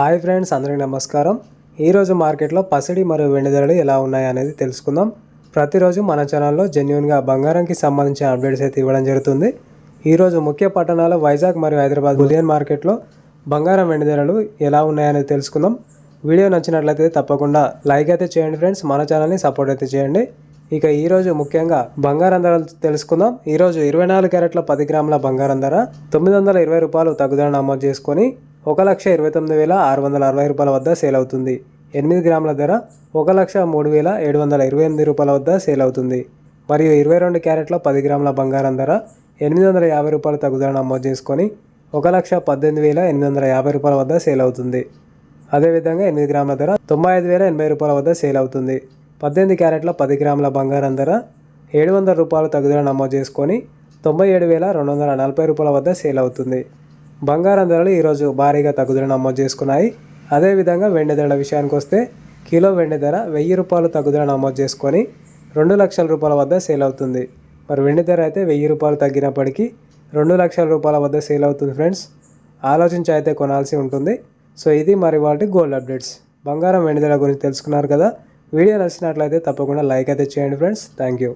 Hi friends అందరికీ నమస్కారం. ఈరోజు మార్కెట్లో పసిడి మరియు వెండి ధరలు ఎలా ఉన్నాయనేది తెలుసుకుందాం. ప్రతిరోజు మన ఛానల్లో జెన్యున్గా బంగారంకి సంబంధించిన అప్డేట్స్ అయితే ఇవ్వడం జరుగుతుంది. ఈరోజు ముఖ్య పట్టణాలు వైజాగ్ మరియు హైదరాబాద్ బులియన్ మార్కెట్లో బంగారం వెండి ధరలు ఎలా ఉన్నాయనేది తెలుసుకుందాం. వీడియో నచ్చినట్లయితే తప్పకుండా లైక్ అయితే చేయండి ఫ్రెండ్స్ మన ఛానల్ని సపోర్ట్ అయితే చేయండి. ఇక ఈరోజు ముఖ్యంగా బంగారం ధరలు తెలుసుకుందాం. ఈరోజు ఇరవై నాలుగు క్యారెట్ల పది గ్రాముల బంగారం ధర తొమ్మిది వందల ఇరవై రూపాయలు తగ్గుదల నమోదు చేసుకొని ఒక లక్ష ఇరవై తొమ్మిది వేల ఆరు వందల అరవై రూపాయల వద్ద సేల్ అవుతుంది. ఎనిమిది గ్రాముల ధర ఒక లక్ష మూడు వేల ఏడు వందల ఇరవై ఎనిమిది రూపాయల వద్ద సేల్ అవుతుంది. మరియు ఇరవై రెండు క్యారెట్ల పది గ్రాముల బంగారం ధర ఎనిమిది వందల యాభై రూపాయల తగ్గుదల నమోదు చేసుకొని ఒక లక్ష పద్దెనిమిది వేల ఎనిమిది వందల యాభై రూపాయల వద్ద సేల్ అవుతుంది. అదేవిధంగా ఎనిమిది గ్రాముల ధర తొంభై ఐదు వేల ఎనభై రూపాయల వద్ద సేల్ అవుతుంది. పద్దెనిమిది క్యారెట్ల పది గ్రాముల బంగారం ధర ఏడు వందల రూపాయలు తగ్గుదల నమోదు చేసుకొని తొంభై ఏడు వేల రెండు వందల నలభై రూపాయల వద్ద సేల్ అవుతుంది. బంగారం ధరలు ఈరోజు భారీగా తగ్గుదల నమోదు చేసుకున్నాయి. అదేవిధంగా వెండి ధరల విషయానికి వస్తే కిలో వెండి ధర వెయ్యి రూపాయలు తగ్గుదల నమోదు చేసుకొని రెండు లక్షల రూపాయల వద్ద సేల్ అవుతుంది. మరి వెండి ధర అయితే వెయ్యి రూపాయలు తగ్గినప్పటికీ రెండు లక్షల రూపాయల వద్ద సేల్ అవుతుంది ఫ్రెండ్స్. ఆలోచించి అయితే కొనాల్సి ఉంటుంది. సో ఇది మరి వాటి గోల్డ్ అప్డేట్స్. బంగారం వెండి ధర గురించి తెలుసుకున్నారు కదా. వీడియో నచ్చినట్లయితే తప్పకుండా లైక్ అయితే చేయండి ఫ్రెండ్స్. Thank you.